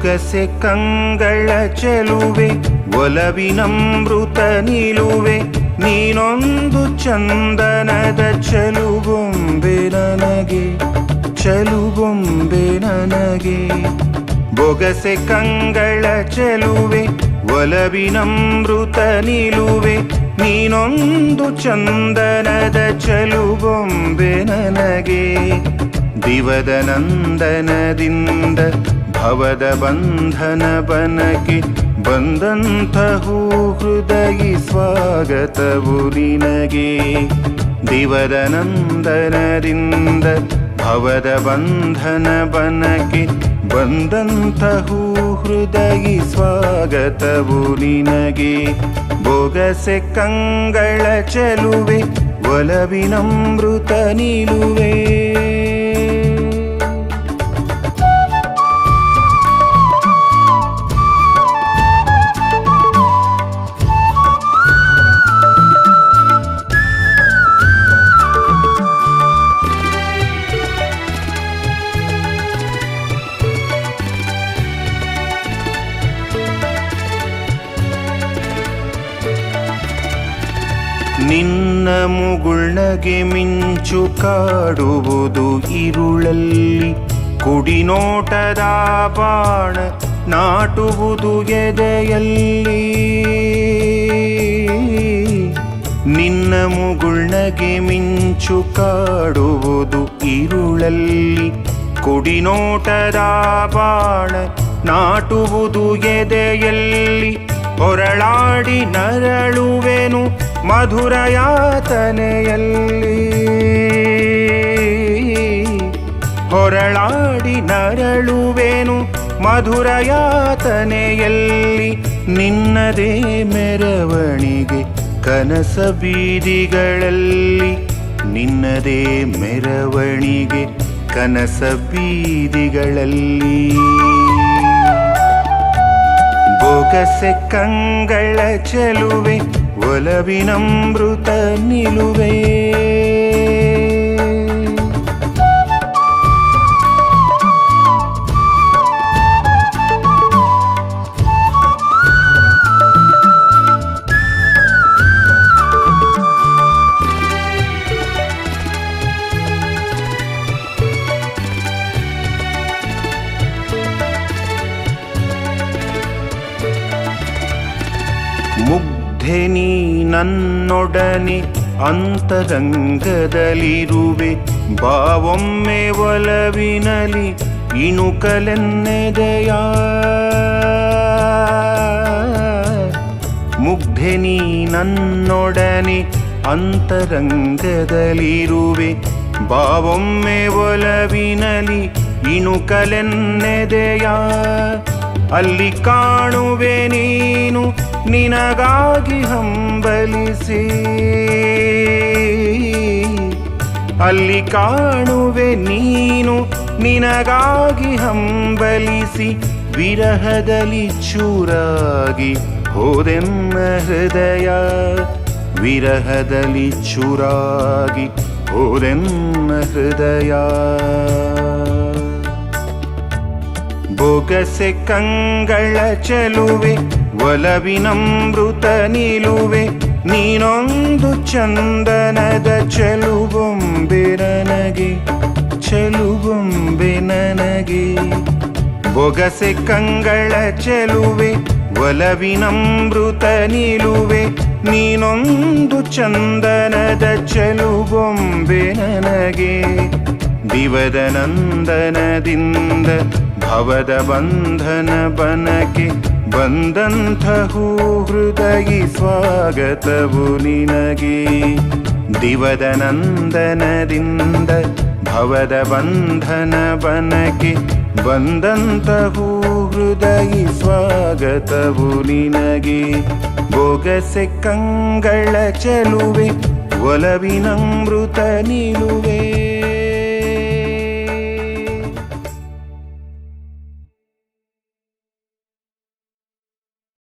ಬೊಗಸೆ ಕಂಗಳ ಚೆಲುವೆ, ಒಲವಿನಮೃತ ನಿಲುವೆ, ನೀನೊಂದು ಚಂದನದ ಚಲುಗೊಂಬೆ ನನಗೆ ಚಲುಗೊಂಬೆ ನನಗೆ. ಬೊಗಸೆ ಕಂಗಳ ಚೆಲುವೆ, ಒಲವಿನಮೃತ ನಿಲುವೆ, ನೀನೊಂದು ಚಂದನದ ಚಲುಗೊಂಬೆ ನನಗೆ. ದಿವದ ನಂದನದಿಂದ ಭವದ ಬಂಧನ ಬನಕೆ ಬಂದಂತಹೂ ಹೃದಯಿ ಸ್ವಾಗತವು ನಿನಗೆ. ದಿವದ ನಂದನರಿಂದ ಭವದ ಬಂಧನ ಬನಕೆ ಬಂದಂತಹೂ ಹೃದಯಿ ಸ್ವಾಗತವು ನಿನಗೆ. ಬೊಗಸೆ ಕಂಗಳ ಚೆಲುವೆ, ಒಲವಿನಮೃತ ನಿಲುವೆ. ನಿನ್ನ ಮುಗುಳ್ನಗೆ ಮಿಂಚು ಕಾಡುವುದು ಇರುಳಲ್ಲಿ. ಕುಡಿನೋಟದ ಬಾಣ ನಾಟುವುದು ಎದೆಯಲ್ಲಿ. ನಿನ್ನ ಮುಗುಳ್ನಗೆ ಮಿಂಚು ಕಾಡುವುದು ಇರುಳಲ್ಲಿ. ಕುಡಿನೋಟದ ಬಾಣ ನಾಟುವುದು ಎದೆಯಲ್ಲಿ. ಹೊರಳಾಡಿ ನರಳುವೆನು ಮಧುರ ಯಾತನೆಯಲ್ಲಿ ಹೊರಳಾಡಿ ನರಳುವೆನು ಮಧುರ ಯಾತನೆಯಲ್ಲಿ ನಿನ್ನದೇ ಮೆರವಣಿಗೆ ಕನಸ ಬೀದಿಗಳಲ್ಲಿ ನಿನ್ನದೇ ಮೆರವಣಿಗೆ ಕನಸ ಬೀದಿಗಳಲ್ಲಿ ಬೊಗಸೆ ಕಂಗಳ ಚೆಲುವೆ ಒಲವಿನಮೃತ ನಿಲುವೆ ಮುಗ್ಧೆ ನೀ ನನ್ನೊಡನೆ ಅಂತರಂಗದಲ್ಲಿರುವೆ. ಬಾವೊಮ್ಮೆ ಒಲವಿನಲಿ ಇಣುಕಲೆನ್ನೆದೆಯ? ಮುಗ್ಧೆ ನೀ ನನ್ನೊಡನೆ ಅಂತರಂಗದಲ್ಲಿರುವೆ. ಬಾವೊಮ್ಮೆ ಒಲವಿನಲಿ ಇಣುಕಲೆನ್ನೆದೆಯ? ಅಲ್ಲಿ ಕಾಣುವೆ ನೀನು ನಿನಗಾಗಿ ಹಂಬಲಿಸಿ. ಅಲ್ಲಿ ಕಾಣುವೆ ನೀನು ನಿನಗಾಗಿ ಹಂಬಲಿಸಿ. ವಿರಹದಲ್ಲಿ ಚೂರಾಗಿ ಹೋದೆನ್ನ ಹೃದಯ. ವಿರಹದಲ್ಲಿ ಚೂರಾಗಿ ಹೋದೆನ್ನ ಹೃದಯ. ಬೊಗಸೆ ಕಂಗಳ ಚೆಲುವೆ ಒಲವಿನಮೃತ ನಿಲುವೆ, ನೀನೊಂದು ಚಂದನದ ಚೆಲುಬೊಂಬೆ ನನಗೆ ಚೆಲುಬೊಂಬೆ ನನಗೆ. ಬೊಗಸೆ ಕಂಗಳ ಚೆಲುವೆ, ಒಲವಿನಮೃತ ನಿಲುವೆ, ನೀನೊಂದು ಚಂದನದ ಚೆಲುಬೊಂಬೆ ನನಗೆ. ದಿವದ ನಂದನದಿಂದ ಭವದ ಬಂಧನ ಬನಕೆ ಬಂದಂಥಹೂ ಹೃದಯಿ ಸ್ವಾಗತವು ನಿನಗೆ. ದಿವದ ನಂದನದಿಂದ ಭವದ ಬಂಧನ ಬನಕೆ ಬಂದಂಥಹೂ ಹೃದಯಿ ಸ್ವಾಗತವು ನಿನಗೆ. ಬೊಗಸೆ ಕಂಗಳ ಚೆಲುವೆ ಒಲವಿನಮೃತ ನಿಲುವೆ.